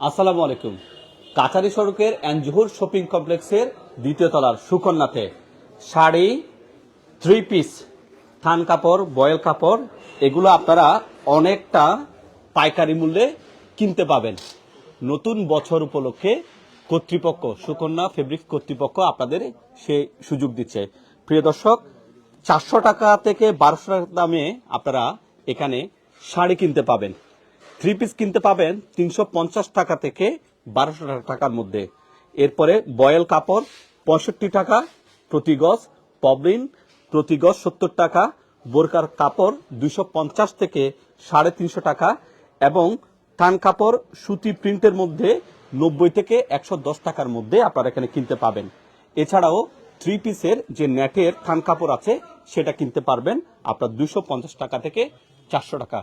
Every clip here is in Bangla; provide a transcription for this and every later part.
আসসালামু আলাইকুম। কাছারি সড়কের এনজুহুর শপিং কমপ্লেক্সের দ্বিতীয় তলার সুকন্যাতে শাড়ি থ্রি পিস থান কাপড়, বয়েল কাপড়, এগুলো আপনারা অনেকটা পাইকারি মূল্যে কিনতে পাবেন। নতুন বছর উপলক্ষে কর্তৃপক্ষ, সুকন্যা ফেব্রিক কর্তৃপক্ষ আপনাদের সে সুযোগ দিচ্ছে। প্রিয় দর্শক, চারশো টাকা থেকে বারোশো টাকা দামে আপনারা এখানে শাড়ি কিনতে পাবেন। থ্রি পিস কিনতে পাবেন তিনশো পঞ্চাশ টাকা থেকে বারোশো টাকার মধ্যে। এরপরে বয়েল কাপড় পঁয়ষট্টি টাকা, প্রতি গজ পবলিন প্রতি গজ সত্তর টাকা, বোরকার কাপড় দুইশো পঞ্চাশ থেকে সাড়ে তিনশো টাকা এবং টান কাপড় সুতি প্রিন্টের মধ্যে নব্বই থেকে একশো দশ টাকার মধ্যে আপনারা এখানে কিনতে পাবেন। এছাড়াও থ্রি পিসের যে নেটের থান কাপড় আছে, সেটা কিনতে পারবেন আপনার দুশো পঞ্চাশ টাকা থেকে চারশো টাকা।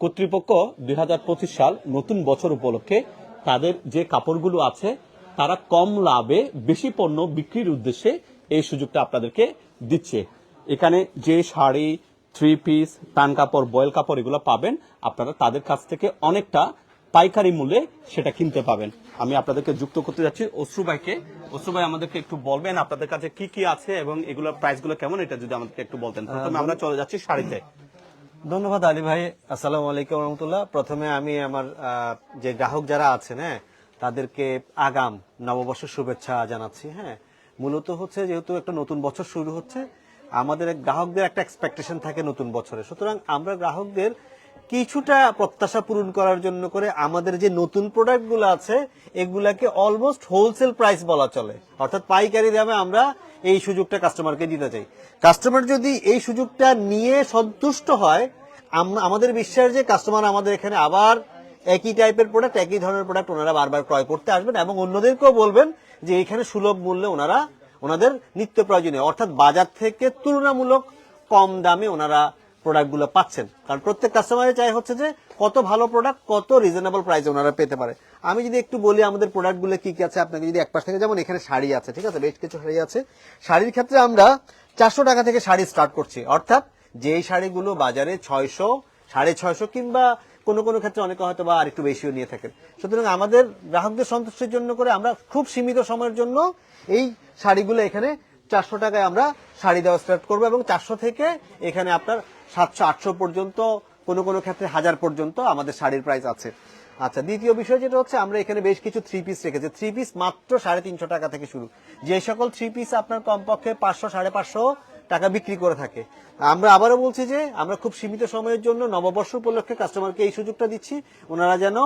কর্তৃপক্ষ দুই হাজার পঁচিশ সাল নতুন বছর উপলক্ষে তাদের যে কাপড়গুলো আছে, তারা কম লাভে বেশি পণ্য বিক্রির উদ্দেশ্যে এই সুযোগটা আপনাদেরকে দিচ্ছে। এখানে যে শাড়ি থ্রি পিস টান কাপড় বয়েল কাপড় এগুলো পাবেন, আপনারা তাদের কাছ থেকে অনেকটা পাইকারি মূল্যে সেটা কিনতে পাবেন। আমি আপনাদেরকে যুক্ত করতে যাচ্ছি। অশ্রু ভাইকে, অশ্রু ভাই আমাদেরকে একটু বলবেন আপনাদের কাছে কি কি আছে এবং এগুলোর প্রাইসগুলো কেমন, এটা যদি আমাদেরকে একটু বলতেন। আমরা চলে যাচ্ছি শাড়িতে। ধন্যবাদ আলী ভাই, আসসালামু আলাইকুম রহমতুল্লাহ। প্রথমে আমি আমার যে গ্রাহক যারা আছেন হ্যাঁ তাদেরকে আগাম নববর্ষের শুভেচ্ছা জানাচ্ছি হ্যাঁ। মূলত হচ্ছে যেহেতু একটা নতুন বছর শুরু হচ্ছে, আমাদের গ্রাহকদের একটা এক্সপেকটেশন থাকে নতুন বছরে। সুতরাং আমরা গ্রাহকদের কিছুটা প্রত্যাশা পূরণ করার জন্য করে আমাদের যে নতুন প্রোডাক্টগুলো আছে, এগুলাকে অলমোস্ট হোলসেল প্রাইস বলা চলে। অর্থাৎ পাইকারি দামে আমরা এই সুযোগটা কাস্টমারকে দিতে চাই। কাস্টমার যদি এই সুযোগটা নিয়ে সন্তুষ্ট হয় আমাদের বিশ্বাস যে কাস্টমার আমাদের এখানে আবার একই টাইপের প্রোডাক্ট একই ধরনের প্রোডাক্ট ওনারা বারবার ক্রয় করতে আসবেন এবং অন্যদেরকেও বলবেন যে এখানে সুলভ মূল্যে ওনারা, ওনাদের নিত্য প্রয়োজনীয়, অর্থাৎ বাজার থেকে তুলনামূলক কম দামে ওনারা প্রোডাক্টগুলো পাচ্ছেন। কারণ প্রত্যেক কাস্টমারের চাই হচ্ছে যে কত ভালো প্রোডাক্ট কত রিজনেবল প্রাইসে ওনারা পেতে পারে। আমি যদি একটু বলি আমাদের প্রোডাক্টগুলো কি কি আছে, আপনাকে যদি এক পাশ থেকে যেমন এখানে শাড়ি আছে, ঠিক আছে? বেশ কিছু শাড়ি আছে। শাড়ির ক্ষেত্রে আমরা চারশো টাকা থেকে শাড়ি স্টার্ট করছি। অর্থাৎ যেই শাড়িগুলো বাজারে ছয়শো, সাড়ে ছয়শো কিংবা কোনো কোনো ক্ষেত্রে অনেকে হয়তো বা আরেকটু বেশিও নিয়ে থাকেন। সুতরাং আমাদের গ্রাহকদের সন্তুষ্টির জন্য করে আমরা খুব সীমিত সময়ের জন্য এই শাড়িগুলো এখানে চারশো টাকায় আমরা শাড়ি দেওয়া স্টার্ট করব এবং চারশো থেকে এখানে আপনার সাতশো, আটশো পর্যন্ত, কোনো কোনো ক্ষেত্রে হাজার পর্যন্ত আমাদের শাড়ির প্রাইস আছে। আচ্ছা দ্বিতীয় বিষয় যেটা হচ্ছে, আমরা এখানে বেশ কিছু থ্রি পিস রেখেছি। থ্রি পিস মাত্র সাড়ে তিনশো টাকা থেকে শুরু। যে সকল থ্রি পিস আপনার কমপক্ষে পাঁচশো, সাড়ে পাঁচশো টাকা বিক্রি করে থাকে। আমরা আবারও বলছি যে, আমরা খুব সীমিত সময়ের জন্য নববর্ষ উপলক্ষে কাস্টমারকে এই সুযোগটা দিচ্ছি, ওনারা যেন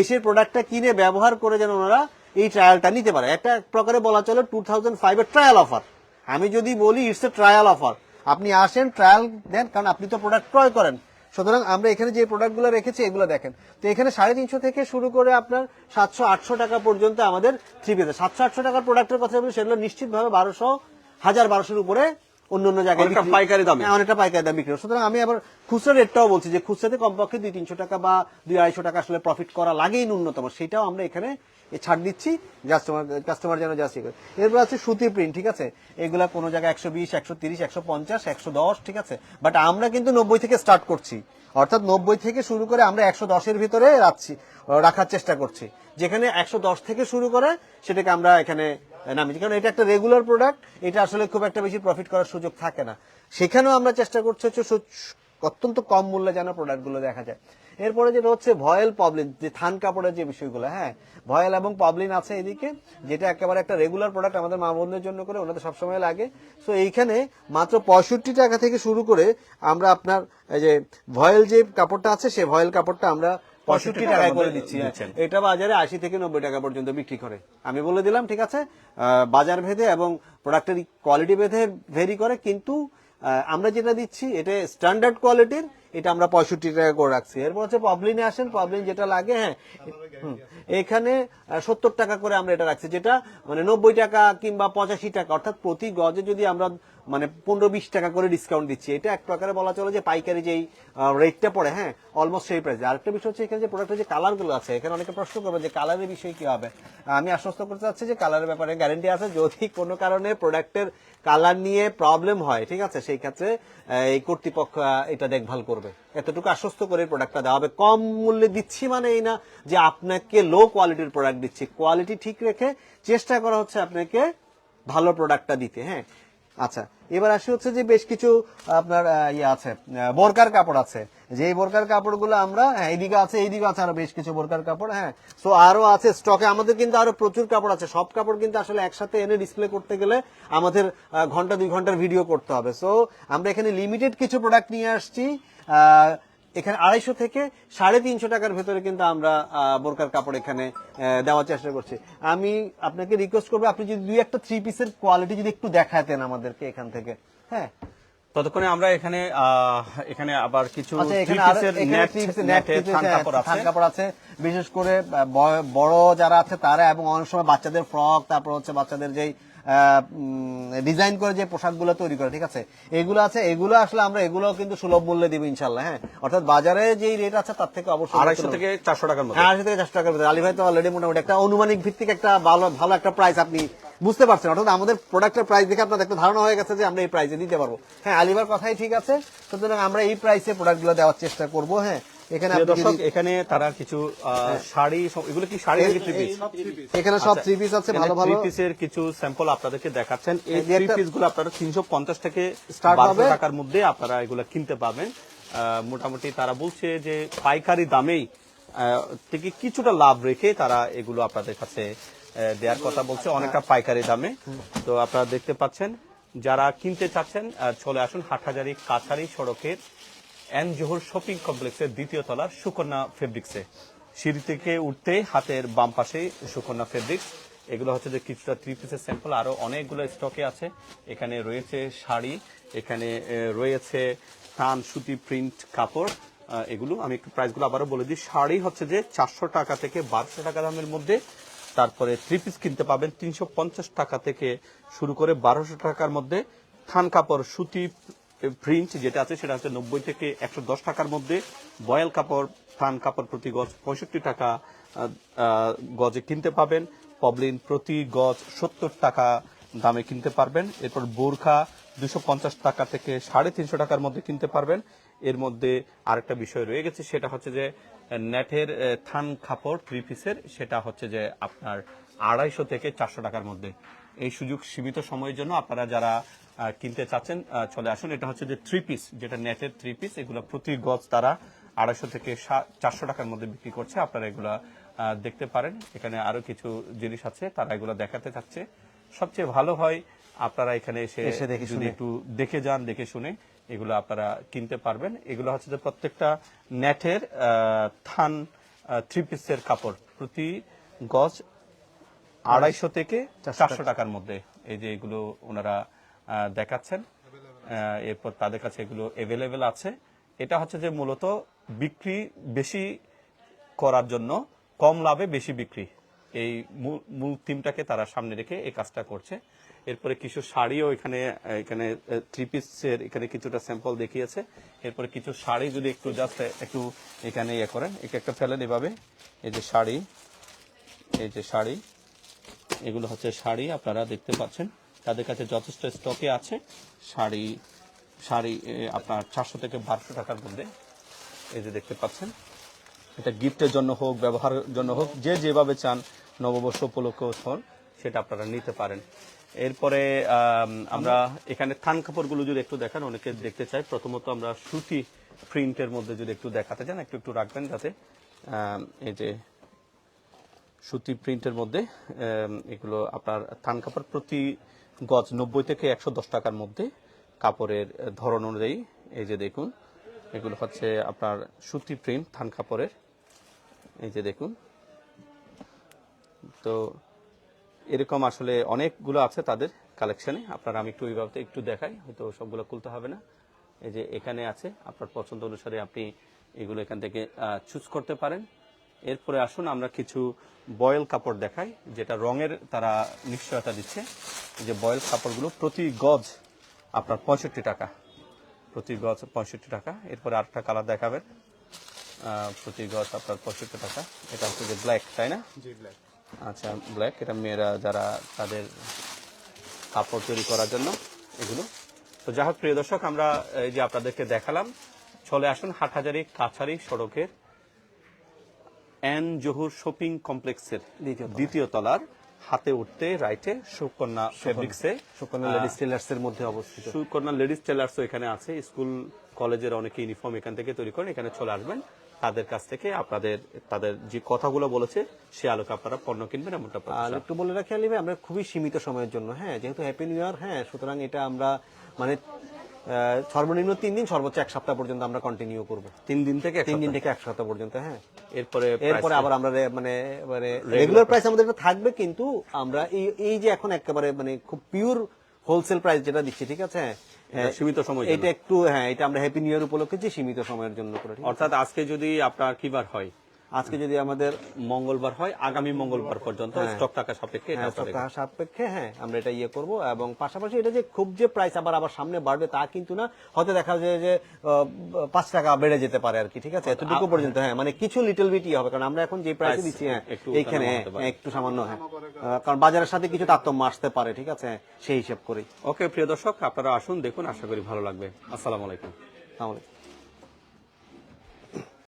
এসে প্রোডাক্টটা কিনে ব্যবহার করে যেন ওনারা এই ট্রায়ালটা নিতে পারে। একটা এক প্রকারে বলা চলে টু থাউজেন্ড ফাইভের ট্রায়াল অফার আমি যদি বলি ইটস এ ট্রায়াল অফার আপনি আসেন ট্রায়াল দেন, কারণ আপনি তো প্রোডাক্ট ক্রয় করেন। সুতরাং আমরা এখানে যে প্রোডাক্টগুলো রেখেছি, এগুলো দেখেন। তো এখানে সাড়ে তিনশো থেকে শুরু করে আপনার সাতশো, আটশো টাকা পর্যন্ত আমাদের থ্রি পেতে সাতশো, আটশো টাকার প্রোডাক্টের কথা বলি, সেগুলো নিশ্চিতভাবে বারোশো, হাজার বারোশোর উপরে অন্য অন্য জায়গায় পাইকারি দামে। হ্যাঁ, অনেকটা পাইকারি দাম বিক্রি সুতরাং আমি আবার খুচরা রেটটাও বলছি যে খুচরাতে কমপক্ষে দুই তিনশো টাকা বা দুই আড়াইশো টাকা আসলে প্রফিট করা লাগেই ন্যূনতম। সেটাও আমরা এখানে এ ছাড় দিচ্ছি কাস্টমার কাস্টমার যেন যাচ্ছে এরপর আছে সুতি প্রিন্ট ঠিক আছে? এগুলা কোনো জায়গায় একশো বিশ একশো তিরিশ একশো পঞ্চাশ একশো দশ ঠিক আছে? বাট আমরা কিন্তু নব্বই থেকে স্টার্ট করছি। অর্থাৎ নব্বই থেকে শুরু করে আমরা একশো দশের ভিতরে রাখছি রাখার চেষ্টা করছি। যেখানে একশো দশ থেকে শুরু করে সেটাকে আমরা এখানে নামিয়েছি কারণ এটা একটা রেগুলার প্রোডাক্ট এটা আসলে খুব একটা বেশি প্রফিট করার সুযোগ থাকে না। সেখানেও আমরা চেষ্টা করছি হচ্ছে অত্যন্ত কম মূল্যে যেন প্রোডাক্টগুলো দেখা যায়। এরপরে যেটা হচ্ছে ভয়েল পবলিন, যে থান কাপড়ের যে বিষয়গুলো হ্যাঁ? ভয়েল এবং পবলিন আছে এদিকে, যেটা একেবারে একটা রেগুলার প্রোডাক্ট আমাদের মা বোনদের জন্য করে ওনাদের সবসময় লাগে। সো এইখানে মাত্র পঁয়ষট্টি টাকা থেকে শুরু করে আমরা আপনার যে ভয়েল যে কাপড়টা আছে, সে ভয়েল কাপড়টা আমরা পঁয়ষট্টি টাকায় করে দিচ্ছি হ্যাঁ। এটা বাজারে আশি থেকে নব্বই টাকা পর্যন্ত বিক্রি করে। আমি বলে দিলাম ঠিক আছে? বাজার ভেদে এবং প্রোডাক্টের কোয়ালিটি ভেদে ভেরি করে কিন্তু আমরা যেটা দিচ্ছি এটা স্ট্যান্ডার্ড কোয়ালিটির এটা আমরা পঁয়ষট্টি টাকা করে রাখছি। এরপর হচ্ছে পবলিনে আসেন পবলিন যেটা লাগে হ্যাঁ এখানে সত্তর টাকা করে আমরা এটা রাখছি যেটা মানে নব্বই টাকা কিংবা পঁচাশি টাকা অর্থাৎ প্রতি গজে যদি আমরা মানে পনেরো বিশ টাকা করে ডিসকাউন্ট দিচ্ছি। এটা এক প্রকারে বলা চলে যে পাইকারি যেই রেটটা পড়ে হ্যাঁ? অলমোস্ট সেই প্রাইস আরেকটা বিষয় হচ্ছে এখানে যে প্রোডাক্টের যে কালারগুলো আছে, এখানে অনেকে প্রশ্ন করবে যে কালারের বিষয় কি হবে? আমি আশ্বস্ত করতে চাচ্ছি যে কালারের ব্যাপারে গ্যারেন্টি আছে। যদি কোনো কারণে প্রোডাক্টের কালার নিয়ে প্রবলেম হয়, ঠিক আছে? সেই ক্ষেত্রে এই কর্তৃপক্ষ এটা দেখভাল করবে। এতটুকু আশ্বস্ত করে প্রোডাক্টটা দেওয়া হবে। কম মূল্যে দিচ্ছি মানে এই না যে আপনাকে লো কোয়ালিটির প্রোডাক্ট দিচ্ছি। কোয়ালিটি ঠিক রেখে চেষ্টা করা হচ্ছে আপনাকে ভালো প্রোডাক্টটা দিতে হ্যাঁ? আচ্ছা এবার আসি হচ্ছে যে বেশ কিছু আপনার ইয়ে আছে বরকার কাপড় আছে। যে বোরকার কাপড়গুলো আমরা হ্যাঁ, এইদিকে আছে এইদিকে আছে আরও বেশ কিছু বোরকার কাপড় হ্যাঁ। সো আরও আছে স্টকে আমাদের কিন্তু আরও প্রচুর কাপড় আছে। সব কাপড় কিন্তু আসলে একসাথে এনে ডিসপ্লে করতে গেলে আমাদের ঘণ্টা দুই ঘণ্টার ভিডিও করতে হবে। সো আমরা এখানে লিমিটেড কিছু প্রোডাক্ট নিয়ে আসছি। এখানে আড়াইশো থেকে সাড়ে তিনশো টাকার ভেতরে কিন্তু আমরা বোরকার কাপড় এখানে দেওয়ার চেষ্টা করছি। আমি আপনাকে রিকোয়েস্ট করব আপনি যদি দুই একটা থ্রি পিসের কোয়ালিটি যদি একটু দেখাতেন আমাদেরকে এখান থেকে। হ্যাঁ? ততক্ষণে আমরা এখানে আহ, এখানে আবার কিছু আচ্ছা কাপড় আছে বিশেষ করে বড় যারা আছে তারা এবং অনেক সময় বাচ্চাদের ফ্রক তারপর হচ্ছে বাচ্চাদের যেই ডিজাইন করে যে পোশাকগুলো তৈরি করে ঠিক আছে? এগুলো আছে এগুলো আসলে আমরা এগুলো কিন্তু সুলভ মূল্যে দিব ইনশাল্লাহ হ্যাঁ? অর্থাৎ বাজারে যেই রেট আছে তার থেকে অবশ্যই আড়াইশো থেকে চারশো টাকার মধ্যে। হ্যাঁ আড়াইশো থেকে চারশো টাকার ভিতরে আলী ভাই তো অলরেডি মোটামুটি একটা অনুমানিক ভিত্তিক একটা ভালো ভালো একটা প্রাইস আপনি বুঝতে পারছেন। অর্থাৎ আমাদের প্রোডাক্টের প্রাইস দেখে আপনার একটা ধারণা হয়ে গেছে যে আমরা এই প্রাইসে দিতে পারব। হ্যাঁ আলিবার কথাই ঠিক আছে। সুতরাং আমরা এই প্রাইসে প্রোডাক্টগুলো দেওয়ার চেষ্টা করব হ্যাঁ? এখানে দর্শক এখানে তারা কিছু শাড়ি এগুলো কি শাড়ি নাকি থ্রি পিস এখানে সব থ্রি পিস আছে ভালো ভালো। থ্রি পিসের কিছু স্যাম্পল আপনাদেরকে দেখাচ্ছেন। এই থ্রি পিসগুলো আপনারা তিনশো পঞ্চাশ থেকে টাকার মধ্যে আপনারা এগুলো কিনতে পাবেন। মোটামুটি তারা বলছে যে পাইকারি দামেই আহ, থেকে কিছুটা লাভ রেখে তারা এগুলো আপনাদের কাছে দেওয়ার কথা বলছে। অনেকটা পাইকারি দামে। তো আপনারা দেখতে পাচ্ছেন যারা কিনতে চাচ্ছেন আহ, চলে আসুন হাটহাজারি কাছারি সড়কের এন জোহর শপিং কমপ্লেক্সের দ্বিতীয় তলার সুকন্যা ফেব্রিক্সে। সিঁড়ি থেকে উঠতে হাতের বাম পাশে সুকন্যা ফেব্রিক্স। এগুলো হচ্ছে যে কিছুটা থ্রি পিসের স্যাম্পল আরও অনেকগুলো স্টকে আছে। এখানে রয়েছে শাড়ি, এখানে রয়েছে থান সুতি প্রিন্ট কাপড়। এগুলো আমি একটু প্রাইসগুলো আবারও বলে দিই। শাড়ি হচ্ছে যে চারশো টাকা থেকে বারোশো টাকা দামের মধ্যে। তারপরে থ্রি পিস কিনতে পাবেন তিনশো পঞ্চাশ টাকা থেকে শুরু করে বারোশো টাকার মধ্যে। থান কাপড়, সুতি প্রিন্ট যেটা আছে সেটা হচ্ছে নব্বই থেকে একশো দশ টাকার মধ্যে। বয়েল কাপড় থান কাপড় প্রতি গজ পঁয়ষট্টি টাকা গজে কিনতে পাবেন। পবলিন প্রতি গজ সত্তর টাকা দামে কিনতে পারবেন। এরপর বোরখা দুশো পঞ্চাশ টাকা থেকে সাড়ে তিনশো টাকার মধ্যে কিনতে পারবেন। এর মধ্যে আরেকটা বিষয় রয়ে গেছে, সেটা হচ্ছে যে নেটের থান কাপড় থ্রি পিসের সেটা হচ্ছে যে আপনার আড়াইশো থেকে চারশো টাকার মধ্যে। এই সুযোগ সীমিত সময়ের জন্য আপনারা যারা কিনতে চাচ্ছেন চলে আসুন। এটা হচ্ছে যে থ্রি পিস যেটা নেটের থ্রি পিস এগুলো প্রতি গজ তারা আড়াইশো থেকে চারশো টাকার মধ্যে বিক্রি করছে। আপনারা এগুলা দেখতে পারেন। এখানে আরও কিছু জিনিস আছে তারা এগুলো দেখাতে চাচ্ছে। সবচেয়ে ভালো হয় আপনারা এখানে এসে এসে দেখে যদি শুনে। একটু দেখে যান দেখে শুনে এগুলো আপনারা কিনতে পারবেন। এগুলো হচ্ছে যে প্রত্যেকটা নেটের থান থ্রি পিসের কাপড় প্রতি গজ আড়াইশো থেকে চারশো টাকার মধ্যে। এই যে এগুলো ওনারা দেখাচ্ছেন। এরপর তাদের কাছে এগুলো এভেলেবেল আছে। এটা হচ্ছে যে মূলত বিক্রি বেশি করার জন্য, কম লাভে বেশি বিক্রি। এই মূল থিমটাকে তারা সামনে রেখে এই কাজটা করছে। এরপরে কিছু শাড়িও এখানে এখানে থ্রি পিসের এখানে কিছুটা স্যাম্পল দেখিয়েছে। এরপরে কিছু শাড়ি যদি একটু জাস্ট একটু এখানে ইয়ে করেন, একে একটা ফেলেন এভাবে। এই যে শাড়ি, এই যে শাড়ি, এগুলো হচ্ছে শাড়ি, আপনারা দেখতে পাচ্ছেন। তাদের কাছে যথেষ্ট স্টকে আছে। শাড়ি শাড়ি আপনার চারশো থেকে বারোশো টাকার মধ্যে। এই যে দেখতে পাচ্ছেন, এটা গিফটের জন্য হোক, ব্যবহারের জন্য হোক, যে যেভাবে চান নববর্ষ উপলক্ষে হন, সেটা আপনারা নিতে পারেন। এরপরে আমরা এখানে থান কাপড়গুলো যদি একটু দেখান, অনেকে দেখতে চাই প্রথমত আমরা সুতি প্রিন্টের মধ্যে যদি একটু দেখাতে চান, একটু একটু রাখবেন যাতে এই যে সুতি প্রিন্টের মধ্যে এগুলো আপনার থান কাপড় প্রতি গজ নব্বই থেকে একশো দশ টাকার মধ্যে কাপড়ের ধরন অনুযায়ী, এই যে দেখুন, এগুলো হচ্ছে আপনার সুতি প্রিন্ট, থান কাপড়ের। এই যে দেখুন। তো এরকম আসলে অনেকগুলো আছে তাদের কালেকশনে। আপনারা আমি একটু ওইভাবে একটু দেখাই, হয়তো সবগুলো খুলতে হবে না। এই যে এখানে আছে, আপনার পছন্দ অনুসারে আপনি এগুলো এখান থেকে চুজ করতে পারেন। এরপরে আসুন আমরা কিছু বয়েল কাপড় দেখাই যেটা রঙের তারা নিশ্চয়তা দিচ্ছে। যে বয়েল কাপড়গুলো প্রতি গজ আপনার পঁয়ষট্টি টাকা। প্রতি গজ পঁয়ষট্টি টাকা। এরপরে আরেকটা কালার দেখাবেন। প্রতি গজ আপনার পঁয়ষট্টি টাকা। এটা হচ্ছে যে ব্ল্যাক তাই না? আচ্ছা ব্ল্যাক। এটা মেয়েরা যারা তাদের কাপড় তৈরি করার জন্য এগুলো। তো যাই হোক প্রিয় দর্শক আমরা এই যে আপনাদেরকে দেখালাম চলে আসুন হাটহাজারি কাছারি সড়কের এন জহুর শপিং কমপ্লেক্সের দ্বিতীয় তলার। হাতে উঠতে রাইটে সুকন্যা ফেব্রিক্সে সুকন্যা লেডিস টেলার্স এর মধ্যে অবস্থিত। সুকন্যা লেডিস টেলার্স এখানে আছে স্কুল কলেজের অনেকে ইউনিফর্ম এখান থেকে তৈরি করেন এখানে চলে আসবেন। তাদের কাছ থেকে আপনাদের তাদের যে কথাগুলো বলেছে সে আলোকে আপনারা পণ্য কিনবেন এমনটা আর একটু বলে রাখি আলী ভাই আমরা খুবই সীমিত সময়ের জন্য হ্যাঁ যেহেতু হ্যাপি নিউ ইয়ার হ্যাঁ সুতরাং এটা আমরা মানে সর্বনিম্ন তিন দিন সর্বোচ্চ এক সপ্তাহ পর্যন্ত আমরা কন্টিনিউ করব। তিন দিন থেকে তিন দিন থেকে এক সপ্তাহ পর্যন্ত হ্যাঁ। এরপরে এরপরে আবার আমরা মানে মানে রেগুলার প্রাইস আমাদের থাকবে কিন্তু আমরা এই এই যে এখন একেবারে মানে খুব পিওর হোলসেল প্রাইস যেটা দিচ্ছি ঠিক আছে? হ্যাঁ, সীমিত সময় এটা একটু হ্যাঁ এটা আমরা হ্যাপি নিউ ইয়ার উপলক্ষে যে সীমিত সময়ের জন্য করে অর্থাৎ আজকে যদি আপনার কিবার হয় আজকে যদি আমাদের মঙ্গলবার হয় আগামী মঙ্গলবার পর্যন্ত স্টক টাকা সাপেক্ষে হ্যাঁ, সাপেক্ষে হ্যাঁ আমরা এটা ইয়ে করব। এবং পাশাপাশি এটা যে খুব যে প্রাইস আবার আবার সামনে বাড়বে তা কিন্তু না। হয়তো দেখা যায় যে পাঁচ টাকা বেড়ে যেতে পারে আর কি ঠিক আছে? এতটুকু পর্যন্ত হ্যাঁ মানে কিছু লিটল বিট হবে। কারণ আমরা এখন যে প্রাইসে দিচ্ছি হ্যাঁ এইখানে হ্যাঁ। একটু সামান্য হ্যাঁ। কারণ বাজারের সাথে কিছু তারতম্য আসতে পারে ঠিক আছে? সেই হিসাব করেই। ওকে প্রিয় দর্শক আপনারা আসুন দেখুন আশা করি ভালো লাগবে। আসসালামু আলাইকুম। তাহলে